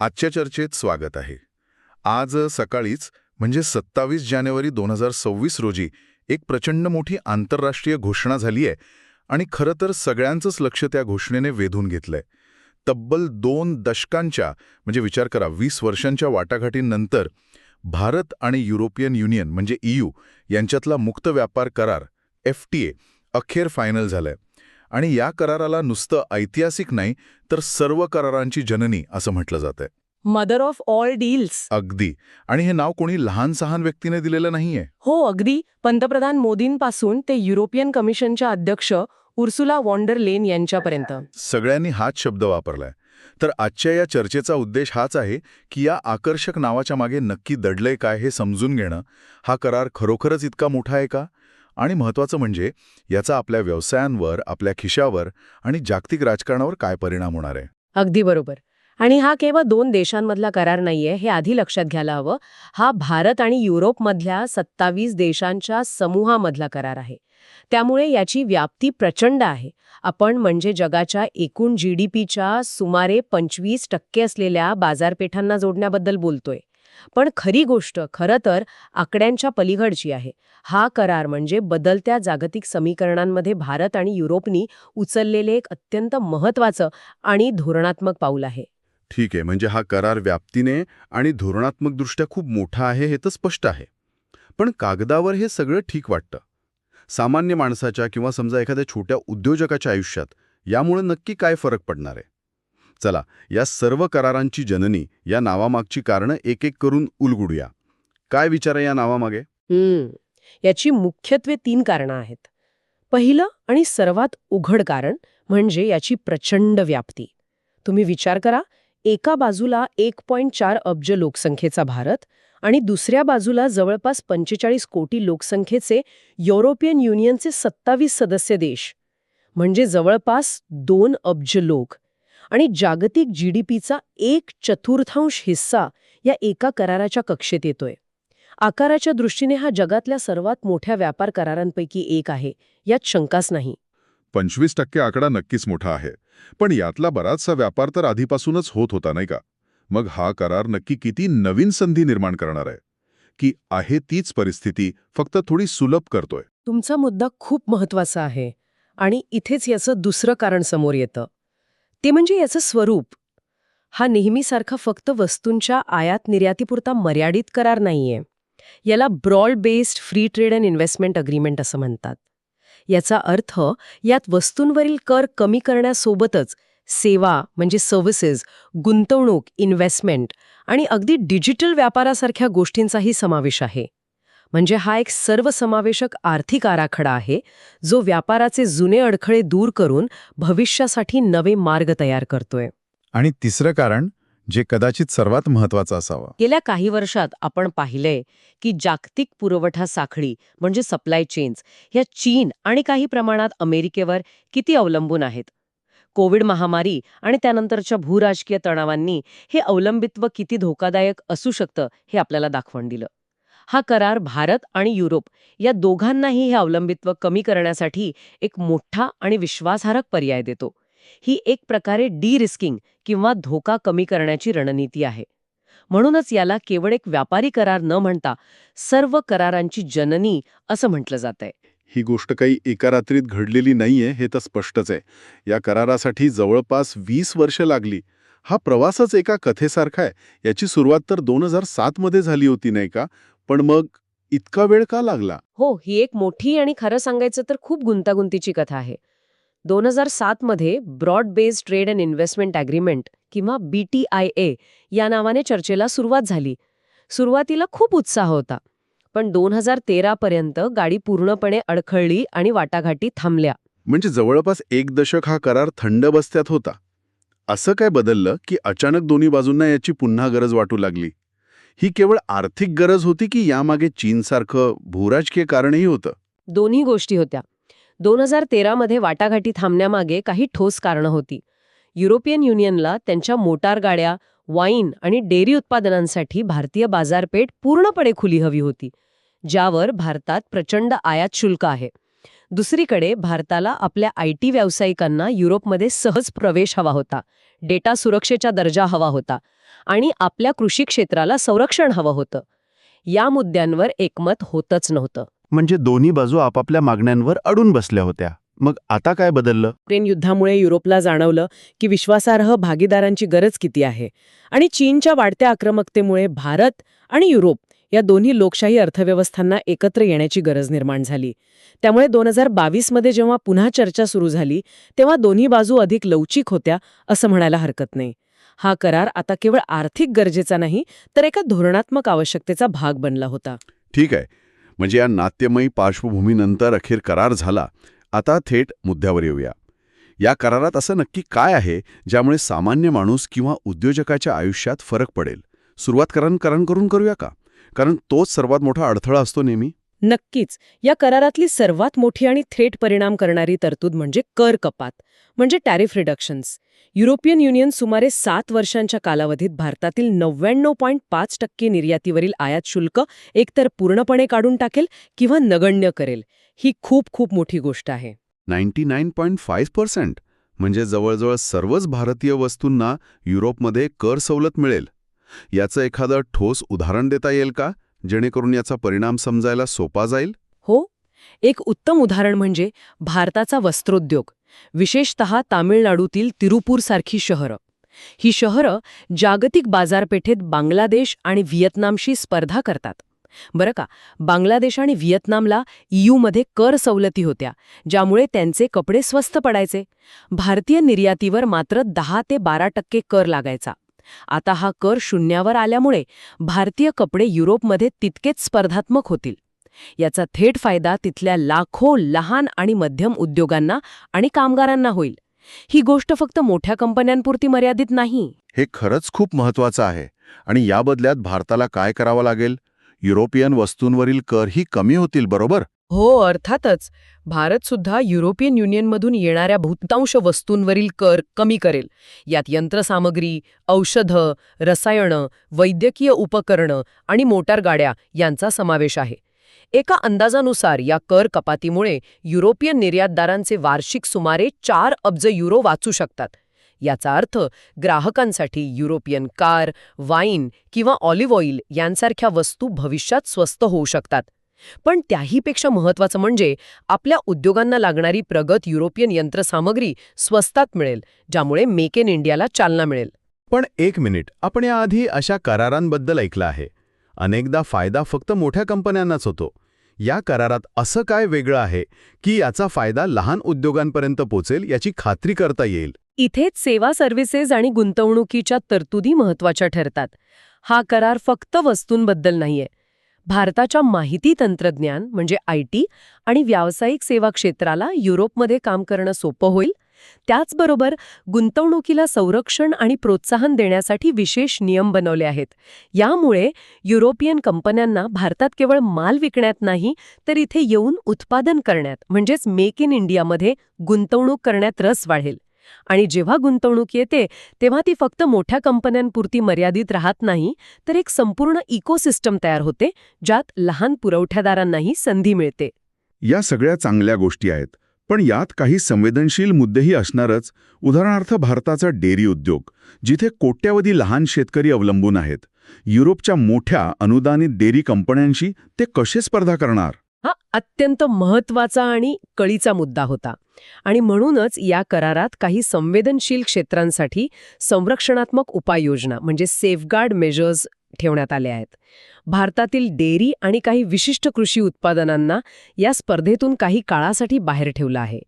आजच्या चर्चेत स्वागत आहे. आज सकाळीच म्हणजे सत्तावीस जानेवारी दोन हजार सव्वीस रोजी एक प्रचंड मोठी आंतरराष्ट्रीय घोषणा झाली आहे आणि खरं तर सगळ्यांचंच लक्ष त्या घोषणेने वेधून घेतलंय. तब्बल दोन दशकांच्या म्हणजे विचार करा वीस वर्षांच्या वाटाघाटींनंतर भारत आणि युरोपियन युनियन म्हणजे ईयू यांच्यातला मुक्त व्यापार करार एफ टी अखेर फायनल झालाय. आणि या कराराला नुसतं ऐतिहासिक नाही तर सर्व करारांची जननी असं म्हटलं जातंय. मदर ऑफ ऑल डील्स अगदी. आणि हे नाव कोणी लहान सहान व्यक्तीने दिलेलं नाहीये. हो अगदी. पंतप्रधान मोदींपासून ते युरोपियन कमिशनच्या अध्यक्ष उर्सुला वॉन्डर लेन यांच्यापर्यंत. सगळ्यांनी हाच शब्द वापरलाय. तर आजच्या या चर्चेचा उद्देश हाच आहे की या आकर्षक नावाच्या मागे नक्की दडलंय काय हे समजून घेणं. हा करार खरोखरच इतका मोठा आहे का? आणि महत्त्वाचं म्हणजे याचा आपल्या व्यवसायांवर आपल्या खिशावर आणि जागतिक राजकारणावर काय परिणाम होणार आहे? अगदी बरोबर. आणि हा केवळ दोन देशांमधला करार नाहीये हे आधी लक्षात घ्यायला हवं. हा भारत आणि युरोपमधल्या सत्तावीस देशांच्या समूहामधला करार आहे. त्यामुळे याची व्याप्ती प्रचंड आहे. आपण म्हणजे जगाच्या एकूण जी डी पीच्या सुमारे पंचवीस टक्के असलेल्या बाजारपेठांना जोडण्याबद्दल बोलतोय. पण खरी गोष्ट खरं तर आकड्यांच्या पलीकडची आहे. हा करार म्हणजे बदलत्या जागतिक समीकरणांमध्ये भारत आणि युरोपनी उचललेले एक अत्यंत महत्वाचं आणि धोरणात्मक पाऊल आहे. ठीक आहे म्हणजे हा करार व्याप्तीने आणि धोरणात्मकदृष्ट्या खूप मोठा आहे हे तर स्पष्ट आहे. पण कागदावर हे सगळं ठीक वाटतं. सामान्य माणसाच्या किंवा समजा एखाद्या छोट्या उद्योजकाच्या आयुष्यात यामुळे नक्की काय फरक पडणार आहे? चला या सर्व करारांची जननी या नावामागची कारणं एक एक करून उलगुडूया. काय विचार आहे या नावामागे? हम्म याची मुख्यत्वे तीन कारणं आहेत. पहिलं आणि सर्वात उघड कारण म्हणजे याची प्रचंड व्याप्ती. तुम्ही विचार करा एका बाजूला एक पॉईंट चार अब्ज लोकसंख्येचा भारत आणि दुसऱ्या बाजूला जवळपास पंचेचाळीस कोटी लोकसंख्येचे युरोपियन युनियनचे सत्तावीस सदस्य देश. म्हणजे जवळपास दोन अब्ज लोक. आणि जागतिक जी डी पीचा एक चतुर्थांश हिस्सा या एका कराराच्या कक्षेत येतोय. आकाराच्या दृष्टीने हा जगातल्या सर्वात मोठ्या व्यापार करारांपैकी एक आहे यात शंकाच नाही. पंचवीस टक्के आकडा नक्कीच मोठा आहे पण यातला बराचसा व्यापार तर आधीपासूनच होत होता नाही का? मग हा करार नक्की किती नवीन संधी निर्माण करणार आहे? की आहे तीच परिस्थिती फक्त थोडी सुलभ करतोय? तुमचा मुद्दा खूप महत्त्वाचा आहे आणि इथेच याचं दुसरं कारण समोर येतं. ते म्हणजे याचं स्वरूप. हा नेहमीसारखा फक्त वस्तूंच्या आयात निर्यातीपुरता मर्यादित करार नाहीये. याला broad based free trade and investment agreement असं म्हणतात. याचा अर्थ यात वस्तूंवरील कर कमी करण्यासोबतच सेवा म्हणजे सर्व्हिसेस गुंतवणूक इन्व्हेस्टमेंट आणि अगदी डिजिटल व्यापारासारख्या गोष्टींचाही समावेश आहे. म्हणजे हा एक सर्वसमावेशक आर्थिक आराखडा आहे जो व्यापाराचे जुने अडखळे दूर करून भविष्यासाठी नवे मार्ग तयार करतोय. आणि तिसरं कारण जे कदाचित सर्वात महत्वाचं असावं. गेल्या काही वर्षात आपण पाहिलंय की जागतिक पुरवठा साखळी म्हणजे सप्लाय चेन्स ह्या चीन आणि काही प्रमाणात अमेरिकेवर किती अवलंबून आहेत? कोविड महामारी आणि त्यानंतरच्या भूराजकीय तणावांनी हे अवलंबित्व किती धोकादायक असू शकतं हे आपल्याला दाखवून दिलं. हा करार भारत आणि युरोप या दोघांनाही हे अवलंबित्व कमी करण्यासाठी एक मोठा आणि विश्वासार्हक पर्याय देतो. ही एक प्रकारे डी रिस्किंग किंवा धोका कमी करण्याची रणनीती आहे. म्हणूनच याला केवळ एक व्यापारी करार न म्हणता सर्व करारांची जननी असं म्हटलं जातंय. ही गोष्ट काही एका रात्रीत घडलेली नाहीये हे तर स्पष्टच आहे. या करारासाठी जवळपास वीस वर्ष लागली. हा प्रवासच एका कथेसारखा आहे. याची सुरुवात तर दोन हजार सातमध्ये झाली होती नाही का? पण मग इतका वेळ का लागला? हो ही एक मोठी आणि खरं सांगायचं तर खूप गुंतागुंतीची कथा आहे. दोन हजार सातमध्ये broad based trade and investment agreement किंवा बी टी आय ए या नावाने चर्चेला सुरुवात झाली. सुरुवातीला खूप उत्साह होता पण दोन हजार तेरापर्यंत गाडी पूर्णपणे अडखळली आणि वाटाघाटी थांबल्या. म्हणजे जवळपास एक दशक हा करार थंड बस्त्यात होता. असं काय बदललं की अचानक दोन्ही बाजूंना याची पुन्हा गरज वाटू लागली? ही केवळ आर्थिक गरज होती की यामागे चीनसारखं भूराजकीय कारणही होतं? दोन्ही गोष्टी होत्या. दोन हजार तेरामध्ये वाटाघाटी थांबण्यामागे काही ठोस कारणं होती. युरोपियन युनियनला त्यांच्या मोटार गाड्या वाईन आणि डेअरी उत्पादनांसाठी भारतीय बाजारपेठ पूर्णपणे खुली हवी होती ज्यावर भारतात प्रचंड आयात शुल्क आहे. दुसरीकडे भारताला आपल्या आय टी व्यावसायिकांना युरोपमध्ये सहज प्रवेश हवा होता डेटा सुरक्षेचा दर्जा हवा होता आणि आपल्या कृषी क्षेत्राला संरक्षण हवं होतं. या मुद्द्यांवर एकमत होतच नव्हतं. म्हणजे दोन्ही बाजू आपापल्या मागण्यांवर अडून बसल्या होत्या. मग आता काय बदललं? युक्रेन युद्धामुळे युरोपला जाणवलं की विश्वासार्ह भागीदारांची गरज किती आहे आणि चीनच्या वाढत्या आक्रमकतेमुळे भारत आणि युरोप या दोन्ही लोकशाही अर्थव्यवस्थांना एकत्र येण्याची गरज निर्माण झाली. त्यामुळे दोन हजार बावीसमध्ये जेव्हा पुन्हा चर्चा सुरू झाली तेव्हा दोन्ही बाजू अधिक लवचिक होत्या असं म्हणायला हरकत नाही. हा करार आता केवळ आर्थिक गरजेचा नाही तर एका धोरणात्मक आवश्यकतेचा भाग बनला होता. ठीक आहे. म्हणजे या नाट्यमयी पार्श्वभूमीनंतर अखेर करार झाला. आता थेट मुद्द्यावर येऊया. या करारात असं नक्की काय आहे ज्यामुळे सामान्य माणूस किंवा उद्योजकाच्या आयुष्यात फरक पडेल? सुरुवात करण करण करून करूया का? कारण तोच सर्वात मोठा अडथळा असतो नेहमी. नक्कीच या करारातली सर्वात मोठी आणि थेट परिणाम करणारी तरतूद म्हणजे कर कपात म्हणजे टॅरिफ रिडक्शन्स. युरोपियन युनियन सुमारे सात वर्षांच्या कालावधीत भारतातील नव्याण्णव पॉईंट पाच टक्के निर्यातीवरील आयात शुल्क एकतर पूर्णपणे काढून टाकेल किंवा नगण्य करेल. ही खूप खूप मोठी गोष्ट आहे. Ninety nine point five percent म्हणजे जवळजवळ सर्वच भारतीय वस्तूंना युरोपमध्ये कर सवलत मिळेल. याचं एखादं ठोस उदाहरण देता येईल का? जेणेकरून याचा परिणाम समजायला सोपा जाईल? हो. एक उत्तम उदाहरण म्हणजे भारताचा वस्त्रोद्योग विशेषत तामिळनाडूतील तिरुपूरसारखी शहरं. ही शहरं जागतिक बाजारपेठेत बांगलादेश आणि व्हिएतनामशी स्पर्धा करतात. बरं का बांगलादेश आणि व्हिएतनामला ईयूमध्ये कर सवलती होत्या ज्यामुळे त्यांचे कपडे स्वस्त पडायचे. भारतीय निर्यातीवर मात्र दहा ते बारा टक्के कर लागायचा. आता हा कर शून्यावर आल्यामुळे भारतीय कपडे युरोपमध्ये तितकेच स्पर्धात्मक होतील. याचा थेट फायदा तिथल्या लाखो लहान आणि मध्यम उद्योगांना आणि कामगारांना होईल. ही गोष्ट फक्त मोठ्या कंपन्यांपुरती मर्यादित नाही. हे खरंच खूप महत्वाचं आहे. आणि या बदल्यात भारताला काय करावं लागेल? युरोपियन वस्तूंवरील करही कमी होतील बरोबर? हो अर्थातच. भारतसुद्धा युरोपियन युनियनमधून येणाऱ्या बहुतांश वस्तूंवरील कर कमी करेल. यात यंत्रसामग्री औषधं रसायनं वैद्यकीय उपकरणं आणि मोटार गाड्या यांचा समावेश आहे. एका अंदाजानुसार या कर कपातीमुळे युरोपियन निर्यातदारांचे वार्षिक सुमारे चार अब्ज युरो वाचू शकतात. याचा अर्थ ग्राहकांसाठी युरोपियन कार वाईन किंवा ऑलिव्ह ऑइल यांसारख्या वस्तू भविष्यात स्वस्त होऊ शकतात. पण त्याहीपेक्षा महत्वाचं म्हणजे आपल्या उद्योगांना लागणारी प्रगत युरोपियन यंत्रसामग्री स्वस्तात मिळेल ज्यामुळे मेक इन इंडियाला चालना मिळेल. पण एक मिनिट आपण याआधी अशा करारांबद्दल ऐकलं आहे. अनेकदा फायदा फक्त मोठ्या कंपन्यांनाच होतो. या करारात असं काय वेगळं आहे की याचा फायदा लहान उद्योगांपर्यंत पोचेल याची खात्री करता येईल? इथेच सेवा सर्व्हिसेस आणि गुंतवणुकीच्या तरतुदी महत्त्वाच्या ठरतात. हा करार फक्त वस्तूंबद्दल नाहीये. भारताच्या माहिती तंत्रज्ञान म्हणजे आय टी आणि व्यावसायिक सेवा क्षेत्राला युरोपमध्ये काम करणं सोपं होईल. त्याचबरोबर गुंतवणुकीला संरक्षण आणि प्रोत्साहन देण्यासाठी विशेष नियम बनवले आहेत. यामुळे युरोपियन कंपन्यांना भारतात केवळ माल विकण्यात नाही तर इथे येऊन उत्पादन करण्यात म्हणजेच मेक इन इंडियामध्ये गुंतवणूक करण्यात रस वाढेल. आणि जेव्हा गुंतवणूक येते तेव्हा ती फक्त मोठ्या कंपन्यांपुरती मर्यादित राहत नाही तर एक संपूर्ण इकोसिस्टम तयार होते ज्यात लहान पुरवठ्यादारांनाही संधी मिळते. या सगळ्या चांगल्या गोष्टी आहेत पण यात काही संवेदनशील मुद्देही असणारच. उदाहरणार्थ भारताचा डेअरी उद्योग जिथे कोट्यावधी लहान शेतकरी अवलंबून आहेत. युरोपच्या मोठ्या अनुदानित डेअरी कंपन्यांशी ते कसे स्पर्धा करणार? हा अत्यंत महत्त्वाचा आणि कळीचा मुद्दा होता. आणि म्हणूनच या करारात काही संवेदनशील क्षेत्रांसाठी संरक्षणात्मक उपाययोजना म्हणजे सेफगार्ड मेजर्स ठेवण्यात आले आहेत. भारतातील डेअरी आणि काही विशिष्ट कृषी उत्पादनांना या स्पर्धेतून काही काळासाठी बाहेर ठेवलं आहे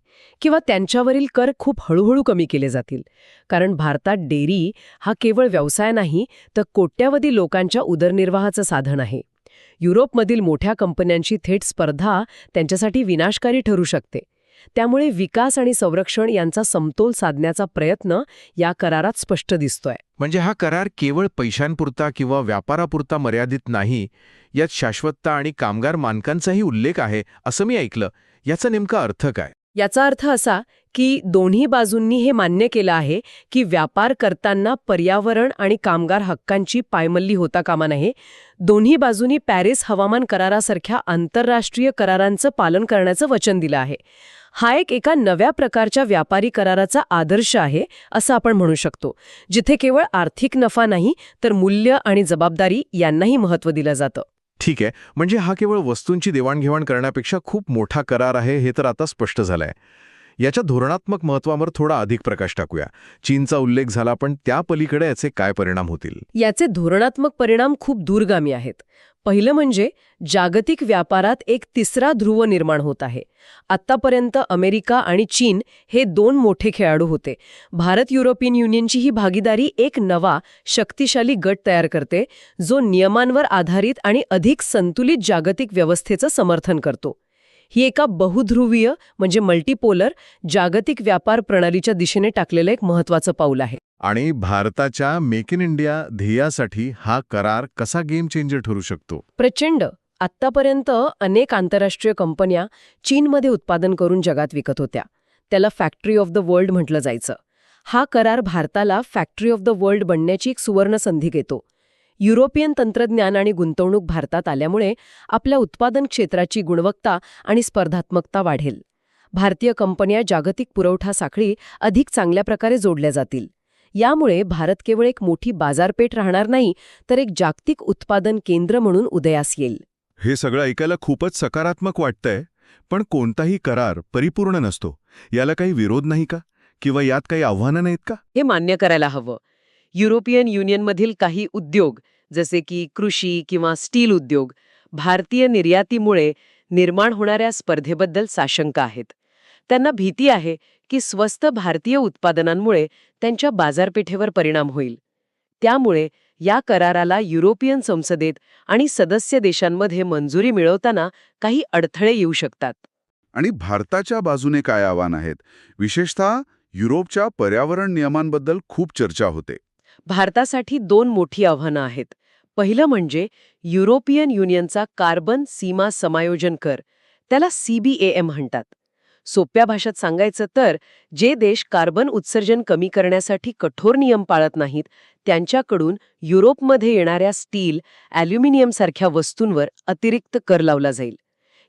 किंवा त्यांच्यावरील कर खूप हळूहळू कमी केले जातील. कारण भारतात डेअरी हा केवळ व्यवसाय नाही तर कोट्यावधी लोकांच्या उदरनिर्वाहाचं साधन आहे. युरोपमधील मोठ्या कंपन्यांची थेट स्पर्धा त्यांच्यासाठी विनाशकारी ठरू शकते. त्यामुळे विकास आणि संरक्षण यांचा समतोल साधण्याचा प्रयत्न या करारात स्पष्ट दिसतोय. म्हणजे हा करार केवळ पैशांपुरता किंवा व्यापारापुरता मर्यादित नाही यात शाश्वतता आणि कामगार मानकांचाही उल्लेख आहे असं मी ऐकलं. याचा नेमका अर्थ काय? याचा अर्थ असा की दोन्ही बाजूंनी हे मान्य केलं आहे की व्यापार करताना पर्यावरण आणि कामगार हक्कांची पायमल्ली होता कामा नये. दोन्ही बाजूंनी पॅरिस हवामान करारासारख्या आंतरराष्ट्रीय करारांचं पालन करण्याचं वचन दिलं आहे. हा एक एका नव्या प्रकारच्या व्यापारी कराराचा आदर्श आहे असं आपण म्हणू शकतो. जिथे केवळ आर्थिक नफा नाही तर मूल्य आणि जबाबदारी यांनाही महत्त्व दिलं जातं. ठीक आहे. म्हणजे हा केवळ वस्तूंची देवाणघेवाण करण्यापेक्षा खूप मोठा करार आहे हे तर आता स्पष्ट झालंय. याच्या धोरणात्मक महत्वावर थोडा अधिक प्रकाश टाकूया. चीनचा उल्लेख झाला पण त्या पलीकडे याचे काय परिणाम होतील? याचे धोरणात्मक परिणाम खूप दूरगामी आहेत. पहिलं म्हणजे जागतिक व्यापारात एक तिसरा ध्रुव निर्माण होत आहे. आत्तापर्यंत अमेरिका आणि चीन हे दोन मोठे खेळाडू होते. भारत युरोपियन युनियनची ही भागीदारी एक नवा शक्तिशाली गट तयार करते जो नियमांवर आधारित आणि अधिक संतुलित जागतिक व्यवस्थेचं समर्थन करतो. ही एका बहुध्रुवीय म्हणजे मल्टीपोलर जागतिक व्यापार प्रणालीच्या दिशेने टाकलेलं एक महत्वाचं पाऊल आहे. आणि भारताच्या मेक इन इंडिया ध्येयासाठी हा करार कसा गेम चेंजर ठरू शकतो? प्रचंड. आत्तापर्यंत अनेक आंतरराष्ट्रीय कंपन्या चीनमध्ये उत्पादन करून जगात विकत होत्या. त्याला फॅक्टरी ऑफ द वर्ल्ड म्हटलं जायचं. हा करार भारताला फॅक्टरी ऑफ द वर्ल्ड बनण्याची एक सुवर्ण संधी घेतो युरोपियन तंत्रज्ञान आणि गुंतवणूक भारतात आल्यामुळे आपल्या उत्पादन क्षेत्राची गुणवत्ता आणि स्पर्धात्मकता वाढेल. भारतीय कंपन्या जागतिक पुरवठा साखळी अधिक चांगल्या प्रकारे जोडल्या जातील. यामुळे भारत केवळ एक मोठी बाजारपेठ राहणार नाही तर एक जागतिक उत्पादन केंद्र म्हणून उदयास येईल. हे सगळं ऐकायला खूपच सकारात्मक वाटतंय पण कोणताही करार परिपूर्ण नसतो. याला काही विरोध नाही का? किंवा यात काही आव्हानं नाहीत का? हे मान्य करायला हवं. युरोपियन युनियनमधील काही उद्योग जसे की कृषी किंवा स्टील उद्योग भारतीय निर्यातीमुळे निर्माण होणाऱ्या स्पर्धेबद्दल साशंक आहेत. त्यांना भीती आहे की स्वस्त भारतीय उत्पादनांमुळे त्यांच्या बाजारपेठेवर परिणाम होईल. त्यामुळे या कराराला युरोपियन संसदेत आणि सदस्य देशांमध्ये मंजुरी मिळवताना काही अडथळे येऊ शकतात. आणि भारताच्या बाजूने काय आव्हान आहेत? विशेषतः युरोपच्या पर्यावरण नियमांबद्दल खूप चर्चा होते. भारतासाठी दोन मोठी आव्हानं आहेत. पहिलं म्हणजे युरोपियन युनियनचा कार्बन सीमा समायोजन कर त्याला सीबीएएम म्हणतात. सोप्या भाषेत सांगायचं तर जे देश कार्बन उत्सर्जन कमी करण्यासाठी कठोर नियम पाळत नाहीत त्यांच्याकडून युरोपमध्ये येणाऱ्या स्टील ॲल्युमिनियमसारख्या वस्तूंवर अतिरिक्त कर लावला जाईल.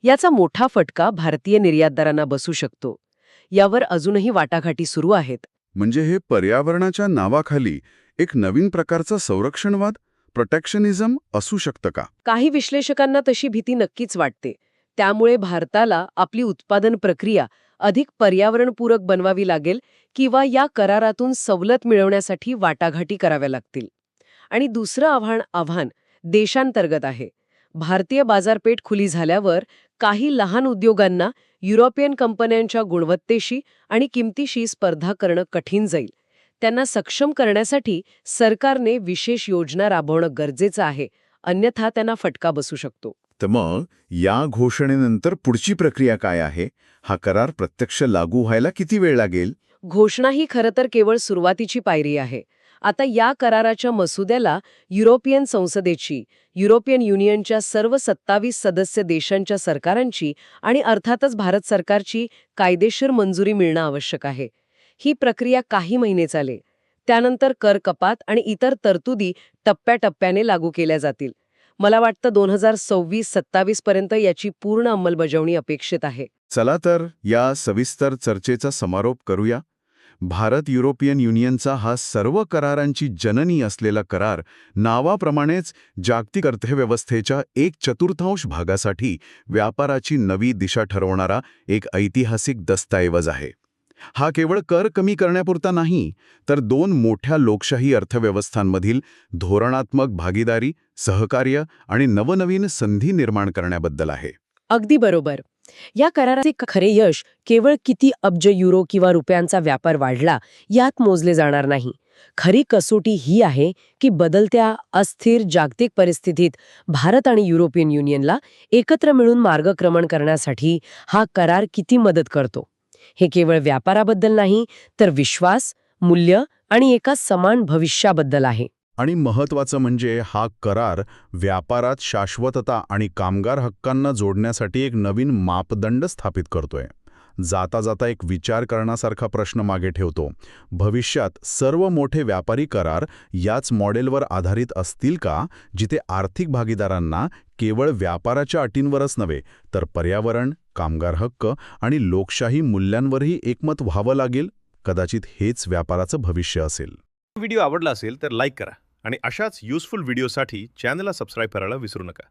याचा मोठा फटका भारतीय निर्यातदारांना बसू शकतो. यावर अजूनही वाटाघाटी सुरू आहेत. म्हणजे हे पर्यावरणाच्या नावाखाली एक नवीन प्रकारचा संरक्षणवाद प्रोटेक्शनिझम असू शकतं का? काही विश्लेषकांना तशी भीती नक्कीच वाटते. त्यामुळे भारताला आपली उत्पादन प्रक्रिया अधिक पर्यावरणपूरक बनवावी लागेल किंवा या करारातून सवलत मिळवण्यासाठी वाटाघाटी कराव्या लागतील. आणि दुसरं आव्हान आव्हान देशांतर्गत आहे. भारतीय बाजारपेठ खुली झाल्यावर काही लहान उद्योगांना युरोपियन कंपन्यांच्या गुणवत्तेशी आणि किमतीशी स्पर्धा करणं कठीण जाईल. त्यांना सक्षम करण्यासाठी सरकारने विशेष योजना राबवणं गरजेचं आहे अन्यथा त्यांना फटका बसू शकतो. तर मग या घोषणेनंतर पुढची प्रक्रिया काय आहे? हा करार प्रत्यक्ष लागू व्हायला किती वेळ लागेल? घोषणा ही खरं तर केवळ सुरुवातीची पायरी आहे. आता या कराराच्या मसुद्याला युरोपियन संसदेची युरोपियन युनियनच्या सर्व सत्तावीस सदस्य देशांच्या सरकारांची आणि अर्थातच भारत सरकारची कायदेशीर मंजुरी मिळणं आवश्यक आहे. ही प्रक्रिया काही महिने चाले त्यानंतर कर कपात आणि इतर तरतुदी टप्प्याटप्प्याने लागू केल्या जातील. मला वाटतं दोन हजार सव्वीस सत्तावीस पर्यंत याची पूर्ण अंमलबजावणी अपेक्षित आहे. चला तर या सविस्तर चर्चेचा समारोप करूया. भारत युरोपियन युनियनचा हा सर्व करारांची जननी असलेला करार नावाप्रमाणेच जागतिक अर्थव्यवस्थेच्या एक चतुर्थांश भागासाठी व्यापाराची नवी दिशा ठरवणारा एक ऐतिहासिक दस्तऐवज आहे. हा केवळ कर कमी करण्यापुरता नाही तर दोन मोठ्या लोकशाही अर्थव्यवस्थांमधील धोरणात्मक भागीदारी सहकार्य आणि नवनवीन संधी निर्माण करण्याबद्दल आहे. अगदी बरोबर. या कराराचे खरे यश केवळ किती अब्ज युरो किंवा रुपयांचा व्यापार वाढला यात मोजले जाणार नाही. खरी कसोटी ही आहे की बदलत्या अस्थिर जागतिक परिस्थितीत भारत आणि युरोपियन युनियनला एकत्र मिळून मार्गक्रमण करण्यासाठी हा करार किती मदत करतो. हे केवळ व्यापाराबद्दल नाही तर विश्वास मूल्य आणि एका समान भविष्याबद्दल आहे. आणि महत्वाचं म्हणजे हा करार व्यापारात शाश्वतता आणि कामगार हक्कांना जोडण्यासाठी एक नवीन मापदंड स्थापित करतोय. जाता जाता एक विचार करण्यासारखा प्रश्न मागे ठेवतो. भविष्यात सर्व मोठे व्यापारी करार याच मॉडेलवर आधारित असतील का जिथे आर्थिक भागीदारांना केवळ व्यापाराच्या अटींवरच नव्हे तर पर्यावरण कामगार हक्क आणि लोकशाही मूल्यांवरही एकमत व्हावं लागेल कदाचित हेच व्यापाराचं भविष्य असेल. व्हिडिओ आवडला असेल तर लाईक करा आणि अशाच युजफुल व्हिडिओसाठी चॅनलला सबस्क्राईब करायला विसरू नका.